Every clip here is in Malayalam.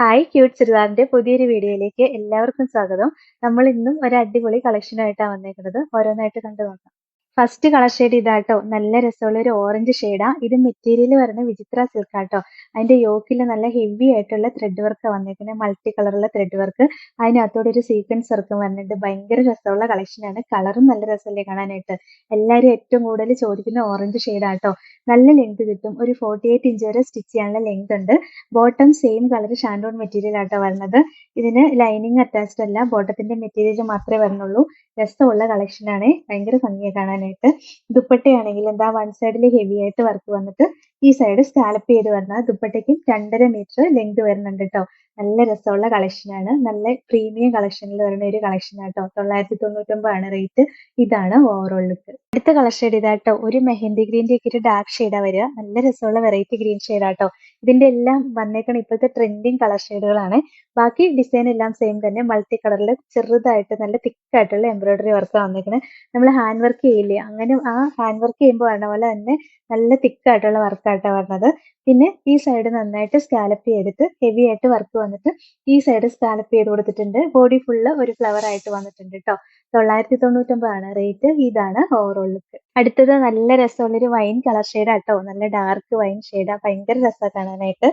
ഹായ് ക്യൂട്ട് ചുരിദാറിന്റെ പുതിയൊരു വീഡിയോയിലേക്ക് എല്ലാവർക്കും സ്വാഗതം. നമ്മൾ ഇന്നും ഒരു അടിപൊളി കളക്ഷൻ ആയിട്ടാണ് വന്നേക്കുന്നത്. ഓരോന്നായിട്ട് കണ്ടു നോക്കാം ഫസ്റ്റ് കളർ ഷെയ്ഡ് ഇതാട്ടോ. നല്ല രസമുള്ള ഒരു ഓറഞ്ച് ഷെയ്ഡാ ഇത് മെറ്റീരിയൽ വരുന്ന വിചിത്ര സിൽക്ക് ആട്ടോ. അതിന്റെ യോക്കിൽ നല്ല ഹെവി ആയിട്ടുള്ള ത്രെഡ് വർക്ക് വന്നേക്കുന്നത് മൾട്ടി കളറുള്ള ത്രെഡ് വർക്ക് അതിനകത്തോടെ ഒരു സീക്വൻസ് വർക്കും വന്നിട്ടുണ്ട്. ഭയങ്കര രസമുള്ള കളക്ഷനാണ് കളറും നല്ല രസമല്ലേ കാണാനായിട്ട്. എല്ലാവരും ഏറ്റവും കൂടുതൽ ചോദിക്കുന്ന ഓറഞ്ച് ഷെയ്ഡാട്ടോ നല്ല ലെങ്ത് കിട്ടും. ഒരു ഫോർട്ടി എയ്റ്റ് ഇഞ്ച് വരെ സ്റ്റിച്ച് ചെയ്യാനുള്ള ലെങ്ത് ഉണ്ട്. Bottom same colour shantoon material ആട്ടോ വരുന്നത്. ഇതിന് ലൈനിങ് അറ്റാച്ച്ഡ് അല്ല. ബോട്ടത്തിന്റെ മെറ്റീരിയൽ മാത്രമേ വരുന്നുള്ളൂ. രസമുള്ള കളക്ഷനാണ് ഭയങ്കര ഭംഗിയാണ് കാണാനായിട്ട് ദുപ്പട്ടയാണെങ്കിൽ എന്താ വൺ സൈഡിൽ ഹെവി ആയിട്ട് വർക്ക് വന്നിട്ട് ഈ സൈഡ് സ്കാലപ്പ് ചെയ്ത് വരുന്നത് ദുപ്പട്ടയ്ക്കും രണ്ടര മീറ്റർ ലെങ്ത് വരുന്നുണ്ട് കേട്ടോ നല്ല രസമുള്ള കളക്ഷനാണ് നല്ല പ്രീമിയം കളക്ഷനിൽ വരുന്ന ഒരു കളക്ഷൻ ആട്ടോ തൊള്ളായിരത്തി ആണ് റേറ്റ് ഇതാണ് ഓവറോൾ ലുക്ക് അടുത്ത കളർ ഇതാട്ടോ ഒരു മെഹന്തി ഗ്രീന്റെ ഒക്കെ ഒരു ഡാർക്ക് ഷെയ്ഡാ വരിക. നല്ല രസമുള്ള വെറൈറ്റി ഗ്രീൻ ഷെയ്ഡാട്ടോ ഇതിന്റെ എല്ലാം വന്നേക്കണ ഇപ്പോഴത്തെ ട്രെൻഡിങ് കളർ ഷെയ്ഡുകളാണ് ബാക്കി ഡിസൈൻ എല്ലാം സെയിം തന്നെ. മൾട്ടി കളറിൽ ചെറുതായിട്ട് നല്ല തിക്ക് ആയിട്ടുള്ള എംബ്രോയിഡറി വർക്ക് വന്നേക്കുന്നത് നമ്മൾ ഹാൻഡ് വർക്ക് ചെയ്യില്ലേ? അങ്ങനെ ആ ഹാൻഡ് വർക്ക് ചെയ്യുമ്പോൾ പറഞ്ഞ പോലെ തന്നെ നല്ല തിക്ക് ആയിട്ടുള്ള വർക്കായിട്ടാണ് വരുന്നത് പിന്നെ ഈ സൈഡ് നന്നായിട്ട് സ്കാലപ്പ് ചെയ്തിട്ട് ഹെവി ആയിട്ട് വർക്ക് വന്നിട്ട് ഈ സൈഡ് സ്കാലപ്പ് ചെയ്ത് കൊടുത്തിട്ടുണ്ട്. ബോഡി ഫുള്ള് ഒരു ഫ്ലവർ ആയിട്ട് വന്നിട്ടുണ്ട് കേട്ടോ തൊള്ളായിരത്തി തൊണ്ണൂറ്റൊമ്പതാണ് റേറ്റ് ഇതാണ് ഓവറോൾ ലുക്ക് അടുത്തത് നല്ല രസമുള്ളൊരു വൈൻ കളർ ഷെയ്ഡാ കേട്ടോ നല്ല ഡാർക്ക് വൈൻ ഷെയ്ഡാ ഭയങ്കര രസമാണ് കാണാനായിട്ട്.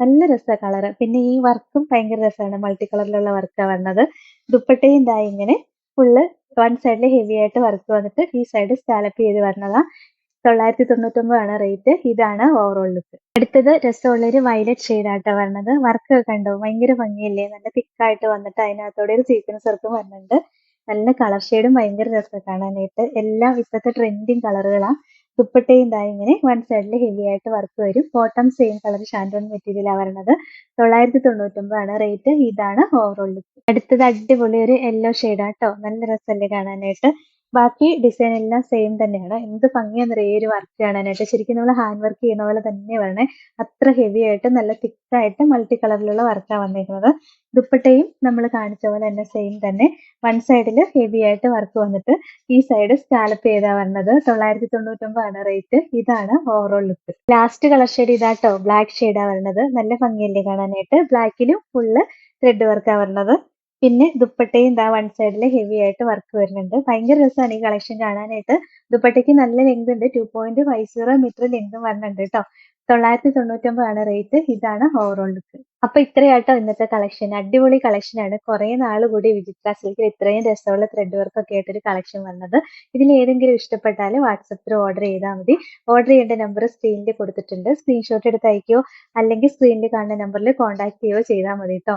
നല്ല രസമാണ് കളറ് പിന്നെ ഈ വർക്കും ഭയങ്കര രസമാണ് മൾട്ടി കളറിലുള്ള വർക്കാണ് വന്നത്. ദുപ്പട്ടയും ഇതായി ഇങ്ങനെ ഫുള്ള് വൺ സൈഡിൽ ഹെവി ആയിട്ട് വർക്ക് വന്നിട്ട് ഈ സൈഡ് സ്കാലപ്പ് ചെയ്ത് വരുന്നതാ തൊള്ളായിരത്തി തൊണ്ണൂറ്റൊമ്പതാണ് റേറ്റ് ഇതാണ് ഓവറോൾ ലുക്ക് അടുത്തത് രസമുള്ള ഒരു വയലറ്റ് ഷെയ്ഡാട്ടോ വരണത് വർക്ക് കണ്ടോ? ഭയങ്കര ഭംഗിയല്ലേ? നല്ല തിക്കായിട്ട് വന്നിട്ട് അതിനകത്തോടെ ഒരു സീക്വൻസ് വർക്കും വരുന്നുണ്ട് നല്ല കളർ ഷെയ്ഡും ഭയങ്കര രസം കാണാനായിട്ട്. എല്ലാം ഇപ്പോഴത്തെ ട്രെൻഡിങ് കളറുകളാണ് ദുപ്പട്ടയും ഇതാ ഇങ്ങനെ വൺ സൈഡിൽ ഹെവി ആയിട്ട് വർക്ക് വരും. ബോട്ടം സെയിം കളർ ഷാൻഡോൺ മെറ്റീരിയലാണ് വരണത്. തൊള്ളായിരത്തി തൊണ്ണൂറ്റൊമ്പതാണ് റേറ്റ് ഇതാണ് ഓവറോൾ ലുക്ക് അടുത്തത് അടിപൊളി ഒരു യെല്ലോ ഷെയ്ഡാട്ടോ നല്ല രസമല്ലേ കാണാനായിട്ട്? ബാക്കി ഡിസൈൻ എല്ലാം സെയിം തന്നെയാണ്. എന്ത് ഭംഗിയാ ഈ ഒരു വർക്ക് കാണാനായിട്ട്. ശരിക്കും നമ്മൾ ഹാൻഡ് വർക്ക് ചെയ്യുന്ന പോലെ തന്നെ വരണേ അത്ര ഹെവി ആയിട്ട് നല്ല തിക്കായിട്ട് മൾട്ടി കളറിലുള്ള വർക്കാണ് വന്നിരിക്കുന്നത് ദുപ്പട്ടയും നമ്മൾ കാണിച്ച പോലെ തന്നെ സെയിം തന്നെ. വൺ സൈഡിൽ ഹെവി ആയിട്ട് വർക്ക് വന്നിട്ട് ഈ സൈഡ് സ്കാലപ്പ് ചെയ്താ വരണത്? തൊള്ളായിരത്തി തൊണ്ണൂറ്റൊമ്പതാണ് റേറ്റ് ഇതാണ് overall look last colour shade ഇതാട്ടോ. ബ്ലാക്ക് ഷെയ്ഡാ വരുന്നത് നല്ല ഭംഗിയല്ലേ കാണാനായിട്ട്? ബ്ലാക്കിലും ഫുള്ള് ത്രെഡ് വർക്കാണ് വരുന്നത് പിന്നെ ദുപ്പട്ടയും ഇതാ വൺ സൈഡിൽ ഹെവി ആയിട്ട് വർക്ക് വരുന്നുണ്ട്. ഭയങ്കര രസമാണ് ഈ കളക്ഷൻ കാണാനായിട്ട്. ദുപ്പട്ടയ്ക്ക് നല്ല ലെങ്ത് ഉണ്ട്. Two point five zero metre ലെങ്തും വരുന്നുണ്ട് കേട്ടോ തൊള്ളായിരത്തി തൊണ്ണൂറ്റൊമ്പതാണ് റേറ്റ് ഇതാണ് ഓവറോൾ ലുക്ക് അപ്പൊ ഇത്രയാട്ടോ ഇന്നത്തെ കളക്ഷൻ അടിപൊളി കളക്ഷൻ ആണ്. കുറെ നാൾ കൂടി വിചിത്ര സിൽക്കിൽ ഇത്രയും രസമുള്ള ത്രെഡ് വർക്ക് ഒക്കെ ആയിട്ടൊരു കളക്ഷൻ വന്നത്. ഇതിൽ ഏതെങ്കിലും ഇഷ്ടപ്പെട്ടാൽ വാട്സപ്പിൽ ഓർഡർ ചെയ്താൽ മതി. ഓർഡർ ചെയ്യേണ്ട നമ്പർ സ്ക്രീനിൽ കൊടുത്തിട്ടുണ്ട്. സ്ക്രീൻഷോട്ട് എടുത്ത് അയക്കുകയോ അല്ലെങ്കിൽ സ്ക്രീനിൽ കാണുന്ന നമ്പറിൽ കോൺടാക്ട് ചെയ്യുകയോ ചെയ്താൽ മതി കേട്ടോ